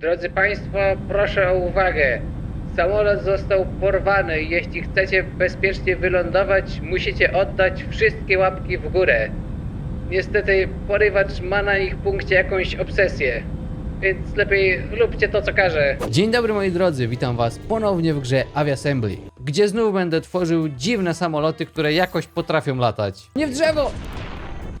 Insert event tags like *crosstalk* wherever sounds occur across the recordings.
Drodzy Państwo, proszę o uwagę. Samolot został porwany. Jeśli chcecie bezpiecznie wylądować, musicie oddać wszystkie łapki w górę. Niestety porywacz ma na ich punkcie jakąś obsesję. Więc lepiej róbcie to, co każe. Dzień dobry moi drodzy, witam was ponownie w grze Aviassembly, gdzie znów będę tworzył dziwne samoloty, które jakoś potrafią latać. Nie w drzewo!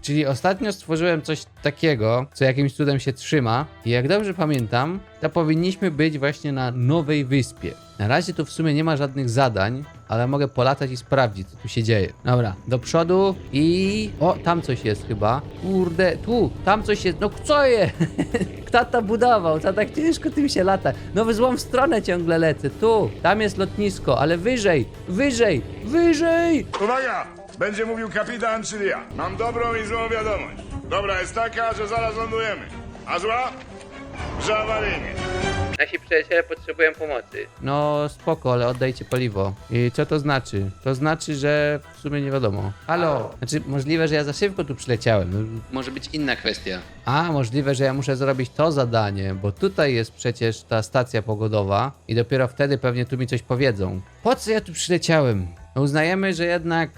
Czyli ostatnio stworzyłem coś takiego, co jakimś cudem się trzyma i jak dobrze pamiętam, to powinniśmy być właśnie na nowej wyspie. Na razie tu w sumie nie ma żadnych zadań, ale mogę polatać i sprawdzić, co tu się dzieje. Dobra, do przodu i... O, tam coś jest chyba. Kurde, tu, tam coś jest. No co je? *laughs* To budował? Co tak ciężko tym się lata? No w złą stronę ciągle lecę. Tu, tam jest lotnisko, ale wyżej, wyżej, wyżej! Uwaga! Będzie mówił kapitan, czyli ja. Mam dobrą i złą wiadomość. Dobra jest taka, że zaraz lądujemy. A zła? Że awaryjnie. Nasi przyjaciele potrzebują pomocy. No spoko, ale oddajcie paliwo. I co to znaczy? To znaczy, że w sumie nie wiadomo. Halo! Znaczy, możliwe, że ja za szybko tu przyleciałem. Może być inna kwestia. A, możliwe, że ja muszę zrobić to zadanie, bo tutaj jest przecież ta stacja pogodowa i dopiero wtedy pewnie tu mi coś powiedzą. Po co ja tu przyleciałem? No, uznajemy, że jednak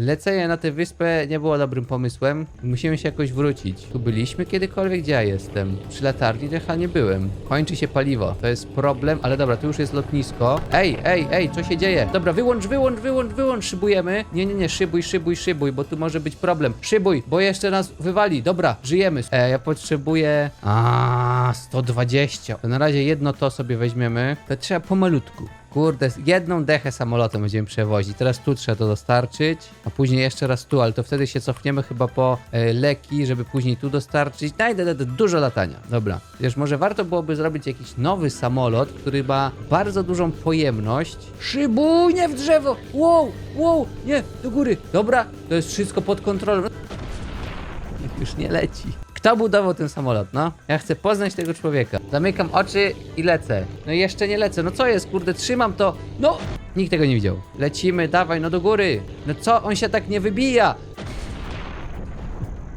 lecenie na tę wyspę nie było dobrym pomysłem. Musimy się jakoś wrócić. Tu byliśmy kiedykolwiek, gdzie ja jestem? Przy latarni chyba nie byłem. Kończy się paliwo. To jest problem, ale dobra, tu już jest lotnisko. Ej, ej, ej, co się dzieje? Dobra, wyłącz, wyłącz, wyłącz, wyłącz, szybujemy. Nie, nie, nie, szybuj, szybuj, szybuj, bo tu może być problem. Szybuj, bo jeszcze nas wywali. Dobra, żyjemy. E, ja potrzebuję... A, 120. To na razie jedno to sobie weźmiemy. To trzeba pomalutku. Kurde, jedną dechę samolotem będziemy przewozić. Teraz tu trzeba to dostarczyć, a później jeszcze raz tu, ale to wtedy się cofniemy chyba po e, leki, żeby później tu dostarczyć. Najdę no, dużo latania. Dobra. Wiesz, może warto byłoby zrobić jakiś nowy samolot, który ma bardzo dużą pojemność. Szybuj, nie w drzewo! Wow, wow, nie, do góry. Dobra, to jest wszystko pod kontrolą. *laughs* Już nie leci. Kto budował ten samolot, no? Ja chcę poznać tego człowieka. Zamykam oczy i lecę. No jeszcze nie lecę. No co jest, kurde, trzymam to. No! Nikt tego nie widział. Lecimy, dawaj, no do góry. No co, on się tak nie wybija.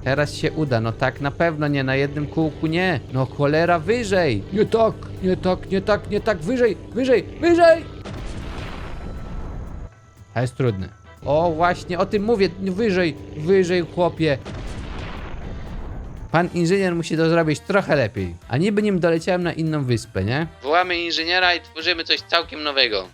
Teraz się uda, no tak na pewno nie, na jednym kółku nie. No cholera, wyżej. Nie tak, nie tak, nie tak, nie tak, wyżej, wyżej, wyżej. A jest trudny. O, właśnie, o tym mówię, wyżej, wyżej, chłopie. Pan inżynier musi to zrobić trochę lepiej. A niby nim doleciałem na inną wyspę, nie? Wołamy inżyniera i tworzymy coś całkiem nowego.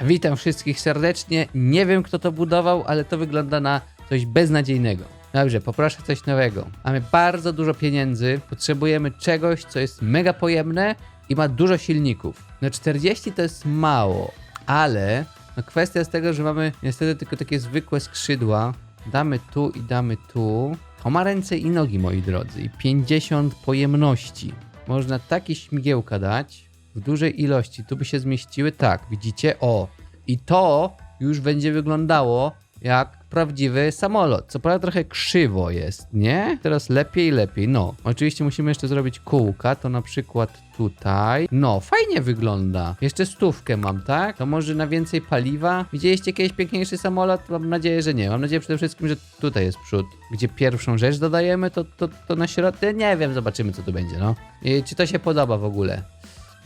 Witam wszystkich serdecznie. Nie wiem kto to budował, ale to wygląda na coś beznadziejnego. Dobrze, poproszę coś nowego. Mamy bardzo dużo pieniędzy, potrzebujemy czegoś, co jest mega pojemne i ma dużo silników. No 40 to jest mało, ale no kwestia jest tego, że mamy niestety tylko takie zwykłe skrzydła. Damy tu i damy tu. To ma ręce i nogi, moi drodzy, i 50 pojemności. Można takie śmigiełka dać w dużej ilości. Tu by się zmieściły, tak, widzicie? O, i to już będzie wyglądało jak prawdziwy samolot. Co prawda trochę krzywo jest, nie? Teraz lepiej, lepiej. No, oczywiście musimy jeszcze zrobić kółka, to na przykład tutaj. No, fajnie wygląda. Jeszcze stówkę mam, tak? To może na więcej paliwa? Widzieliście kiedyś piękniejszy samolot? Mam nadzieję, że nie. Mam nadzieję przede wszystkim, że tutaj jest przód. Gdzie pierwszą rzecz dodajemy, to, to, to na środku. Nie wiem, zobaczymy co tu będzie, no. I czy to się podoba w ogóle?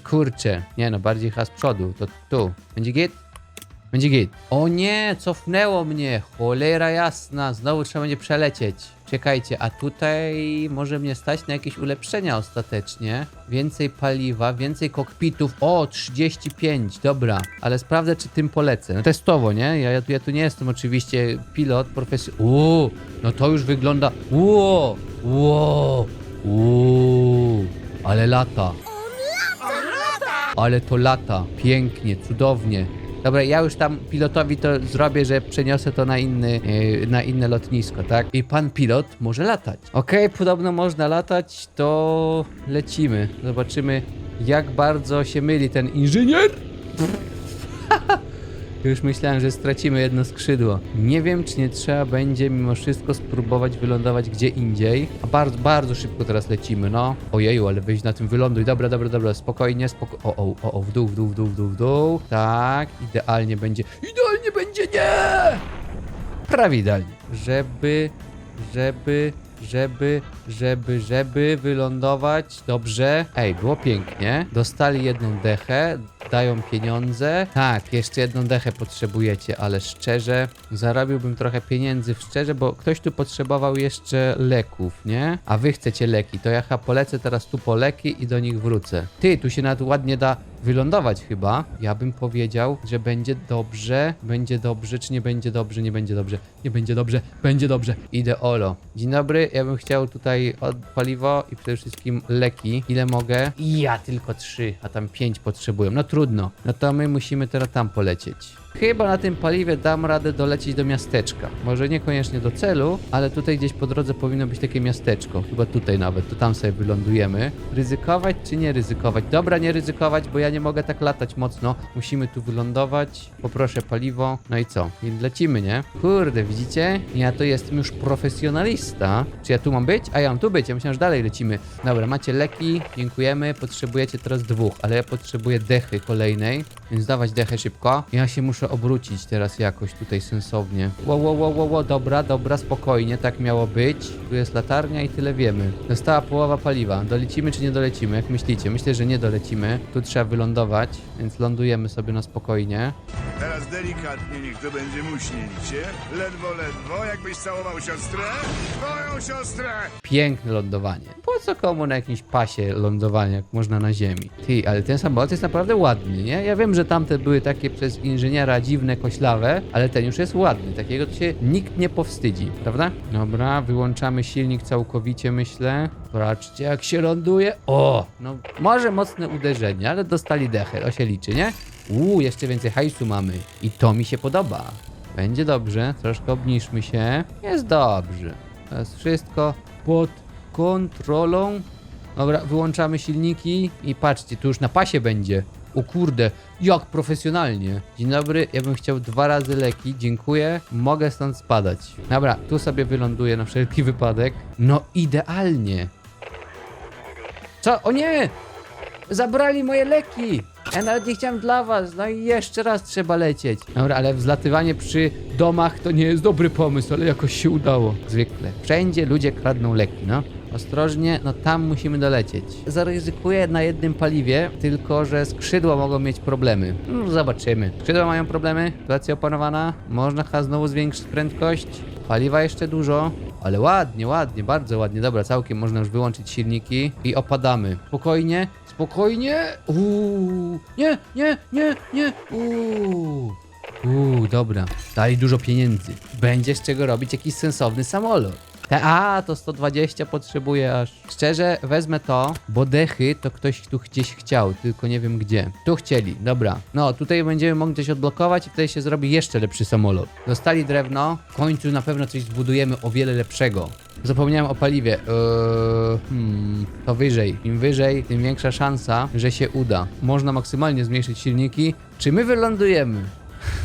Kurczę, nie no, bardziej z przodu, to tu. Będzie git? Będzie git. O nie, cofnęło mnie. Cholera jasna, znowu trzeba będzie przelecieć. Czekajcie, a tutaj może mnie stać na jakieś ulepszenia ostatecznie. Więcej paliwa, więcej kokpitów. O, 35, dobra. Ale sprawdzę, czy tym polecę. No testowo, nie? Ja, ja, tu- ja tu nie jestem oczywiście pilot, profesjonalny. Uuu, no to już wygląda... Uuu, uuu, uuu, ale lata. Ale to lata. Pięknie, cudownie. Dobra, ja już tam pilotowi to zrobię, że przeniosę to na inny, yy, na inne lotnisko, tak? I pan pilot może latać. Okej, podobno można latać, to lecimy. Zobaczymy, jak bardzo się myli ten inżynier. *laughs* Już myślałem, że stracimy jedno skrzydło. Nie wiem, czy nie trzeba będzie mimo wszystko spróbować wylądować gdzie indziej. A bardzo, bardzo szybko teraz lecimy, no. Ojeju, ale wyjść na tym wyląduj. Dobra, dobra, dobra, spokojnie, spoko... O, o, o, o, w dół, w dół, w dół, w dół, w dół. Tak, idealnie będzie. Idealnie będzie, nie! Prawie idealnie. Żeby, żeby, żeby, żeby, żeby wylądować. Dobrze. Ej, było pięknie. Dostali jedną dechę, dają pieniądze. Tak, jeszcze jedną dechę potrzebujecie, ale szczerze, zarobiłbym trochę pieniędzy szczerze, bo ktoś tu potrzebował jeszcze leków, nie? A wy chcecie leki, to ja chyba polecę teraz tu po leki i do nich wrócę. Ty, tu się nawet ładnie da wylądować chyba. Ja bym powiedział, że będzie dobrze, będzie dobrze, czy nie będzie dobrze, nie będzie dobrze, nie będzie dobrze, będzie dobrze. Idę olo. Dzień dobry, ja bym chciał tutaj od paliwo i przede wszystkim leki. Ile mogę? Ja tylko trzy, a tam pięć potrzebują. No trudno. No to my musimy teraz tam polecieć. Chyba na tym paliwie dam radę dolecieć do miasteczka. Może niekoniecznie do celu, ale tutaj gdzieś po drodze powinno być takie miasteczko. Chyba tutaj nawet, to tam sobie wylądujemy. Ryzykować czy nie ryzykować? Dobra, nie ryzykować, bo ja nie mogę tak latać mocno. Musimy tu wylądować. Poproszę paliwo. No i co? I lecimy, nie? Kurde, widzicie? Ja to jestem już profesjonalista. Czy ja tu mam być? A ja mam tu być. Ja myślałem, że dalej lecimy. Dobra, macie leki. Dziękujemy. Potrzebujecie teraz dwóch, ale ja potrzebuję dechy kolejnej, więc dawać dechę szybko. Ja się muszę obrócić teraz jakoś tutaj sensownie. Ło, ło, ło, ło, ło, dobra, dobra, spokojnie, tak miało być. Tu jest latarnia i tyle wiemy. Została połowa paliwa. Dolecimy czy nie dolecimy? Jak myślicie? Myślę, że nie dolecimy. Tu trzeba wylądować, więc lądujemy sobie na spokojnie. Teraz delikatnie, niech to będzie muśnięcie. Ledwo, ledwo, jakbyś całował siostrę. Twoją siostrę! Piękne lądowanie. Po co komu na jakimś pasie lądowanie, jak można na ziemi? Ty, ale ten samolot jest naprawdę ładny, nie? Ja wiem, że tamte były takie przez inżyniera dziwne, koślawe, ale ten już jest ładny. Takiego to się nikt nie powstydzi, prawda? Dobra, wyłączamy silnik całkowicie, myślę. Zobaczcie, jak się ląduje. O! No, może mocne uderzenie, ale dostali dechę, to się liczy, nie? Uuu, jeszcze więcej hajsu mamy. I to mi się podoba. Będzie dobrze, troszkę obniżmy się. Jest dobrze. To jest wszystko pod kontrolą. Dobra, wyłączamy silniki i patrzcie, tu już na pasie będzie. O kurde, jak profesjonalnie. Dzień dobry, ja bym chciał dwa razy leki, dziękuję. Mogę stąd spadać. Dobra, tu sobie wyląduję na wszelki wypadek. No idealnie. Co? O nie! Zabrali moje leki! Ja nawet nie chciałem dla was, no i jeszcze raz trzeba lecieć. Dobra, ale wzlatywanie przy domach to nie jest dobry pomysł, ale jakoś się udało. Zwykle. Wszędzie ludzie kradną leki, no. Ostrożnie, no tam musimy dolecieć. Zaryzykuję na jednym paliwie, tylko że skrzydła mogą mieć problemy. No, zobaczymy. Skrzydła mają problemy, sytuacja opanowana. Można chyba znowu zwiększyć prędkość. Paliwa jeszcze dużo, ale ładnie, ładnie, bardzo ładnie. Dobra, całkiem można już wyłączyć silniki i opadamy. Spokojnie, spokojnie. Uuu, nie, nie, nie, nie. Uuu. Uuu, dobra. Dali dużo pieniędzy. Będzie z czego robić jakiś sensowny samolot. Te, a, to 120 potrzebuję aż. Szczerze, wezmę to, bo dechy to ktoś tu gdzieś chciał, tylko nie wiem gdzie. Tu chcieli, dobra. No, tutaj będziemy mogli coś odblokować i wtedy się zrobi jeszcze lepszy samolot. Dostali drewno, w końcu na pewno coś zbudujemy o wiele lepszego. Zapomniałem o paliwie. Eee, hmm, to wyżej. Im wyżej, tym większa szansa, że się uda. Można maksymalnie zmniejszyć silniki. Czy my wylądujemy?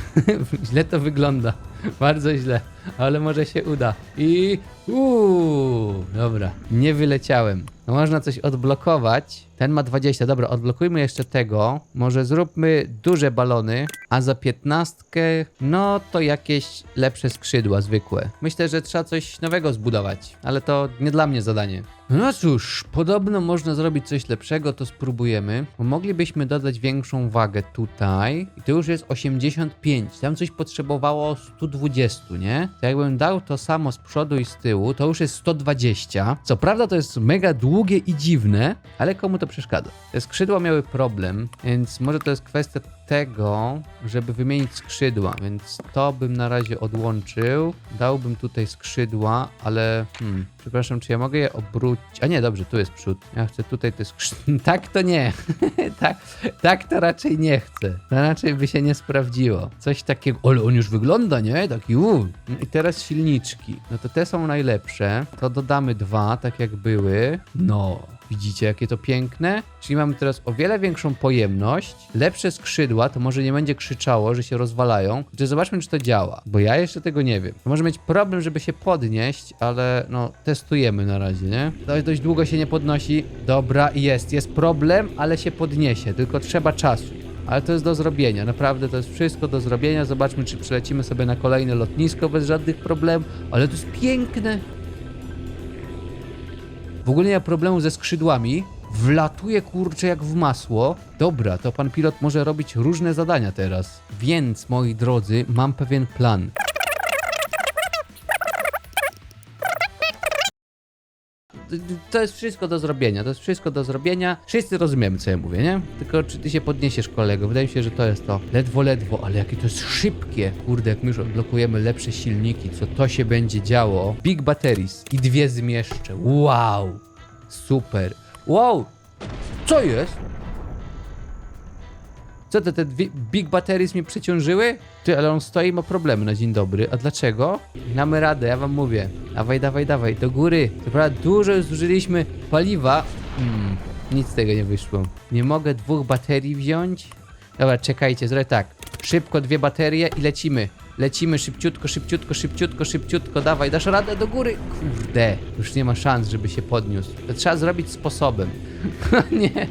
*laughs* źle to wygląda. Bardzo źle, ale może się uda. I uuu, dobra, nie wyleciałem. No można coś odblokować. Ten ma 20. Dobra, odblokujmy jeszcze tego. Może zróbmy duże balony, a za 15 no to jakieś lepsze skrzydła zwykłe. Myślę, że trzeba coś nowego zbudować, ale to nie dla mnie zadanie. No cóż, podobno można zrobić coś lepszego, to spróbujemy. Moglibyśmy dodać większą wagę tutaj. I to już jest 85. Tam coś potrzebowało 120, nie? To jakbym dał to samo z przodu i z tyłu, to już jest 120. Co prawda to jest mega długie i dziwne, ale komu to przeszkadza? Te skrzydła miały problem, więc może to jest kwestia tego, żeby wymienić skrzydła, więc to bym na razie odłączył. Dałbym tutaj skrzydła, ale hmm, przepraszam, czy ja mogę je obrócić? A nie, dobrze, tu jest przód. Ja chcę tutaj te skrzydła. *laughs* tak to nie. *laughs* tak, tak to raczej nie chcę. To raczej by się nie sprawdziło. Coś takiego. Ale on już wygląda, nie? Taki u. No I teraz silniczki. No to te są najlepsze. To dodamy dwa, tak jak były. No. Widzicie, jakie to piękne? Czyli mamy teraz o wiele większą pojemność, lepsze skrzydła, to może nie będzie krzyczało, że się rozwalają. Czy zobaczmy, czy to działa, bo ja jeszcze tego nie wiem. Może mieć problem, żeby się podnieść, ale no, testujemy na razie, nie? Dość, dość długo się nie podnosi. Dobra, jest, jest problem, ale się podniesie, tylko trzeba czasu. Ale to jest do zrobienia, naprawdę to jest wszystko do zrobienia. Zobaczmy, czy przylecimy sobie na kolejne lotnisko bez żadnych problemów. Ale to jest piękne. W ogóle nie ma problemu ze skrzydłami. Wlatuje kurczę jak w masło. Dobra, to pan pilot może robić różne zadania teraz. Więc, moi drodzy, mam pewien plan. To jest wszystko do zrobienia, to jest wszystko do zrobienia. Wszyscy rozumiemy, co ja mówię, nie? Tylko czy ty się podniesiesz, kolego? Wydaje mi się, że to jest to. Ledwo, ledwo, ale jakie to jest szybkie. Kurde, jak my już odblokujemy lepsze silniki, co to się będzie działo. Big batteries i dwie zmieszczę. Wow! Super. Wow! Co jest? Co te, te big batteries mnie przeciążyły? Ty, ale on stoi ma problemy na dzień dobry. A dlaczego? Damy radę, ja wam mówię. Dawaj, dawaj, dawaj, do góry. To dużo zużyliśmy paliwa. Hmm, nic z tego nie wyszło. Nie mogę dwóch baterii wziąć? Dobra, czekajcie, zrobię tak. Szybko dwie baterie i lecimy. Lecimy szybciutko, szybciutko, szybciutko, szybciutko. Dawaj, dasz radę do góry. Kurde, już nie ma szans, żeby się podniósł. To trzeba zrobić sposobem. *laughs* nie.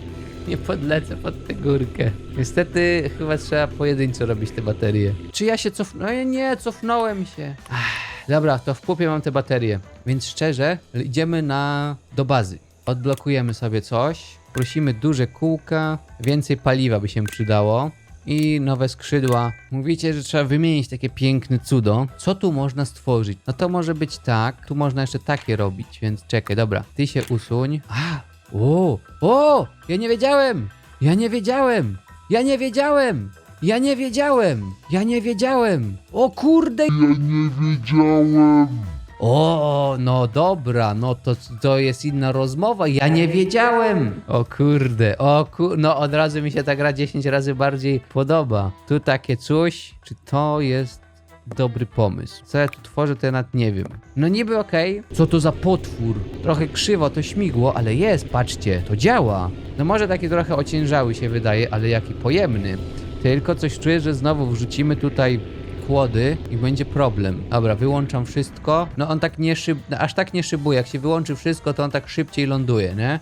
Nie podlecę pod tę górkę. Niestety chyba trzeba pojedynczo robić te baterie. Czy ja się cofnąłem? No nie, cofnąłem się. Ach, dobra, to w pupie mam te baterie. Więc szczerze, idziemy na... do bazy. Odblokujemy sobie coś. Prosimy duże kółka. Więcej paliwa by się przydało. I nowe skrzydła. Mówicie, że trzeba wymienić takie piękne cudo. Co tu można stworzyć? No to może być tak. Tu można jeszcze takie robić, więc czekaj, dobra. Ty się usuń. A, o, o, ja nie wiedziałem! Ja nie wiedziałem! Ja nie wiedziałem! Ja nie wiedziałem! Ja nie wiedziałem! O kurde! O, no dobra, no to, to jest inna rozmowa. Ja nie wiedziałem. O kurde, o kur... No od razu mi się ta gra 10 razy bardziej podoba. Tu takie coś, czy to jest dobry pomysł. Co ja tu tworzę, to ja nawet nie wiem. No niby okej. Co to za potwór? Trochę krzywo to śmigło, ale jest, patrzcie, to działa. No może taki trochę ociężały się wydaje, ale jaki pojemny. Tylko coś czuję, że znowu wrzucimy tutaj kłody i będzie problem. Dobra, wyłączam wszystko. No on tak nie szyb... aż tak nie szybuje. Jak się wyłączy wszystko, to on tak szybciej ląduje, nie?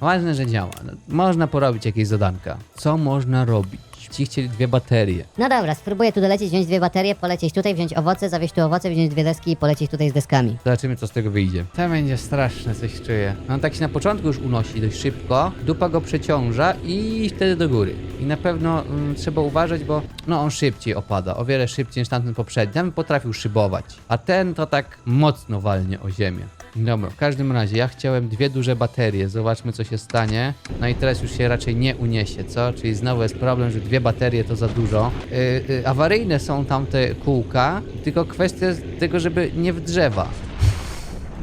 Ważne, że działa. No, można porobić jakieś zadanka. Co można robić? Ci chcieli dwie baterie. No dobra, spróbuję tu dolecieć, wziąć dwie baterie, polecieć tutaj, wziąć owoce, zawieźć tu owoce, wziąć dwie deski i polecieć tutaj z deskami. Zobaczymy, co z tego wyjdzie. To będzie straszne, coś czuję. On tak się na początku już unosi dość szybko, dupa go przeciąża i wtedy do góry. I na pewno mm, trzeba uważać, bo no on szybciej opada, o wiele szybciej niż tamten poprzedni. Tam potrafił szybować, a ten to tak mocno walnie o ziemię. Dobra, w każdym razie ja chciałem dwie duże baterie, zobaczmy co się stanie. No i teraz już się raczej nie uniesie, co? Czyli znowu jest problem, że dwie baterie to za dużo. Yy, yy, awaryjne są tamte kółka, tylko kwestia tego, żeby nie w drzewa.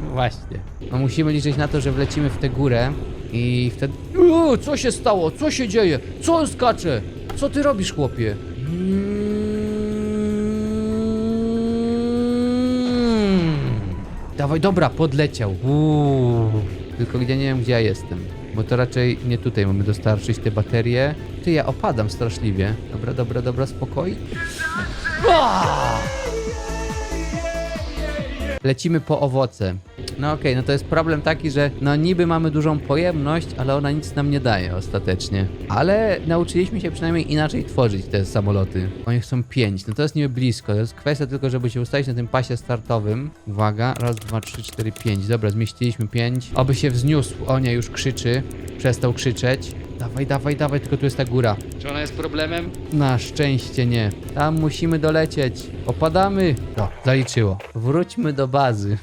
No właśnie. No musimy liczyć na to, że wlecimy w tę górę i wtedy... Uuu, co się stało? Co się dzieje? Co on skacze? Co ty robisz, chłopie? Mm. Dawaj, dobra, podleciał. Uuu. Tylko gdzie nie wiem, gdzie ja jestem. Bo to raczej nie tutaj mamy dostarczyć te baterie. Ty, ja opadam straszliwie. Dobra, dobra, dobra, spokoj. Lecimy po owoce. No okej, no to jest problem taki, że no niby mamy dużą pojemność, ale ona nic nam nie daje ostatecznie. Ale nauczyliśmy się przynajmniej inaczej tworzyć te samoloty. Oni chcą pięć, no to jest niby blisko. To jest kwestia tylko, żeby się ustawić na tym pasie startowym. Uwaga, raz, dwa, trzy, cztery, pięć. Dobra, zmieściliśmy pięć. Oby się wzniósł. O nie, już krzyczy. Przestał krzyczeć. Dawaj, dawaj, dawaj, tylko tu jest ta góra. Czy ona jest problemem? Na szczęście nie. Tam musimy dolecieć. Opadamy. No, zaliczyło. Wróćmy do bazy.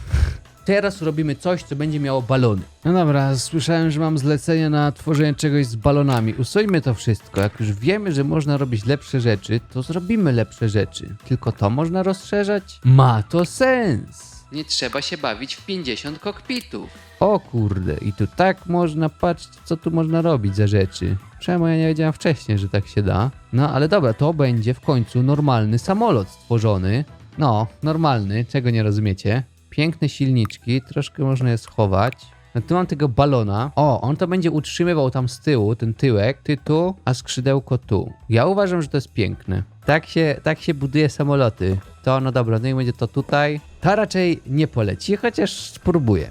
Teraz robimy coś, co będzie miało balony. No dobra, słyszałem, że mam zlecenie na tworzenie czegoś z balonami. Usuńmy to wszystko. Jak już wiemy, że można robić lepsze rzeczy, to zrobimy lepsze rzeczy. Tylko to można rozszerzać? Ma to sens. Nie trzeba się bawić w 50 kokpitów. O kurde, i tu tak można, patrzeć, co tu można robić za rzeczy. Czemu ja nie wiedziałem wcześniej, że tak się da? No ale dobra, to będzie w końcu normalny samolot stworzony. No, normalny, czego nie rozumiecie? Piękne silniczki, troszkę można je schować. No tu mam tego balona. O, on to będzie utrzymywał tam z tyłu, ten tyłek, ty tu, a skrzydełko tu. Ja uważam, że to jest piękne. Tak się, tak się buduje samoloty. To, no dobra, no i będzie to tutaj. Ta raczej nie poleci, chociaż spróbuję.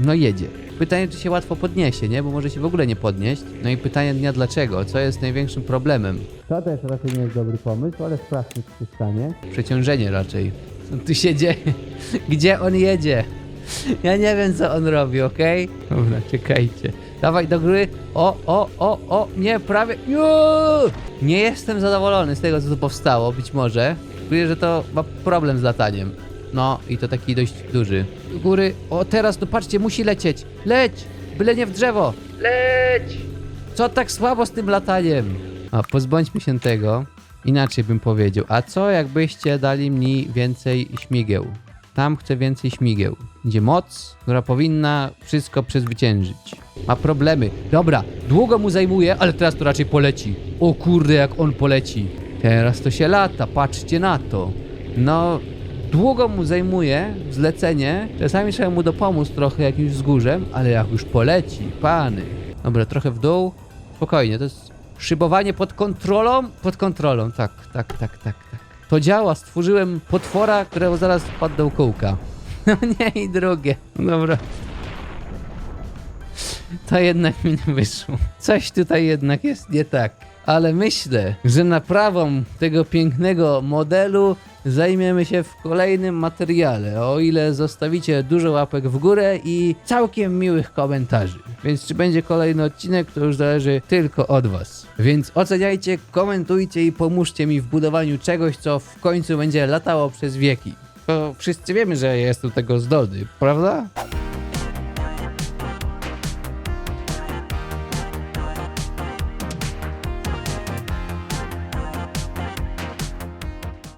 No jedzie. Pytanie, czy się łatwo podniesie, nie? Bo może się w ogóle nie podnieść. No i pytanie dnia dlaczego? Co jest największym problemem? To też raczej nie jest dobry pomysł, ale sprawdźmy, co się stanie. Przeciążenie raczej. Co tu się dzieje? Gdzie on jedzie? Ja nie wiem, co on robi, okej? Dobra, czekajcie. Dawaj do góry. O, o, o, o, nie, prawie. Nie jestem zadowolony z tego, co tu powstało, być może. Czuję, że to ma problem z lataniem. No, i to taki dość duży. Do góry. O, teraz, no patrzcie, musi lecieć. Leć! Byle nie w drzewo. Leć! Co tak słabo z tym lataniem? A pozbądźmy się tego. Inaczej bym powiedział. A co jakbyście dali mi więcej śmigieł? Tam chcę więcej śmigieł. Gdzie moc, która powinna wszystko przezwyciężyć. Ma problemy. Dobra, długo mu zajmuje, ale teraz to raczej poleci. O kurde, jak on poleci. Teraz to się lata, patrzcie na to. No, długo mu zajmuje zlecenie. Czasami trzeba mu dopomóc trochę jakimś wzgórzem, ale jak już poleci, pany. Dobra, trochę w dół. Spokojnie, to jest szybowanie pod kontrolą. Pod kontrolą, tak, tak, tak, tak, tak. To działa, stworzyłem potwora, którego zaraz wpadł do kółka. *laughs* No nie, i drugie. Dobra. To jednak mi nie wyszło. Coś tutaj jednak jest nie tak. Ale myślę, że naprawą tego pięknego modelu zajmiemy się w kolejnym materiale, o ile zostawicie dużo łapek w górę i całkiem miłych komentarzy. Więc czy będzie kolejny odcinek, to już zależy tylko od Was. Więc oceniajcie, komentujcie i pomóżcie mi w budowaniu czegoś, co w końcu będzie latało przez wieki. Bo wszyscy wiemy, że jestem tego zdolny, prawda?